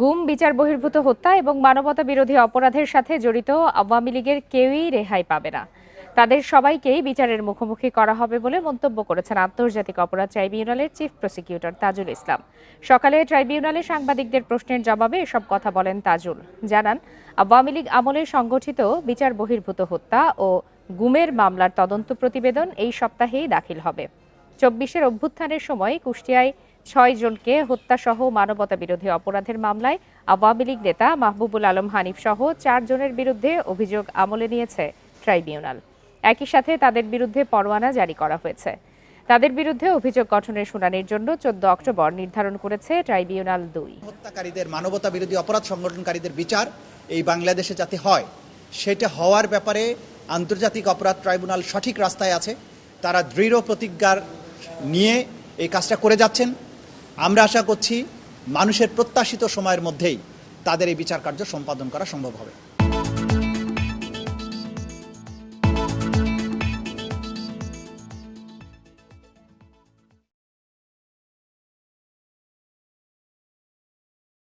গুম, বিচার বহির্ভূত হত্যা এবং মানবতা বিরোধী অপরাধের সাথে জড়িত আওয়ামী লীগের কেউই রেহাই পাবে না। তাদের সবাইকেই বিচারের মুখোমুখি করা হবে বলে মন্তব্য করেছেন আন্তর্জাতিক অপরাধ ট্রাইব্যুনালের চিফ প্রসিকিউটর তাজুল ইসলাম। সকালে ট্রাইব্যুনালে সাংবাদিকদের প্রশ্নের জবাবে এসব কথা বলেন তাজুল। জানান, আওয়ামী লীগ আমলে সংগঠিত বিচার বহির্ভূত হত্যা ও গুমের মামলার তদন্ত প্রতিবেদন এই সপ্তাহেই দাখিল হবে। চব্বিশের অভ্যুত্থানের সময় কুষ্টিয়ায় ছয় জনকে হত্যাসহ মানবতা বিরোধী অপরাধের মামলায় আওয়ামী লীগ নেতা মাহবুবুল আলম হানিফ সহ চার জনের বিরুদ্ধে অভিযোগ আমলে নিয়েছে ট্রাইব্যুনাল। একই সাথে তাদের বিরুদ্ধে পরোয়ানা জারি করা হয়েছে। তাদের বিরুদ্ধে অভিযোগ গঠনের শুনানির জন্য চোদ্দ অক্টোবর নির্ধারণ করেছে ট্রাইব্যুনাল দুই। হত্যাকারীদের মানবতা বিরোধী অপরাধ সংগঠনকারীদের বিচার এই বাংলাদেশে যাতে হয়, সেটা হওয়ার ব্যাপারে আন্তর্জাতিক অপরাধ ট্রাইব্যুনাল সঠিক রাস্তায় আছে। তারা দৃঢ় প্রতিজ্ঞার নিয়ে এই কাজটা করে যাচ্ছেন। আমরা আশা করছি মানুষের প্রত্যাশিত সময়ের মধ্যেই তাদের এই বিচার কার্য সম্পাদন করা সম্ভব হবে।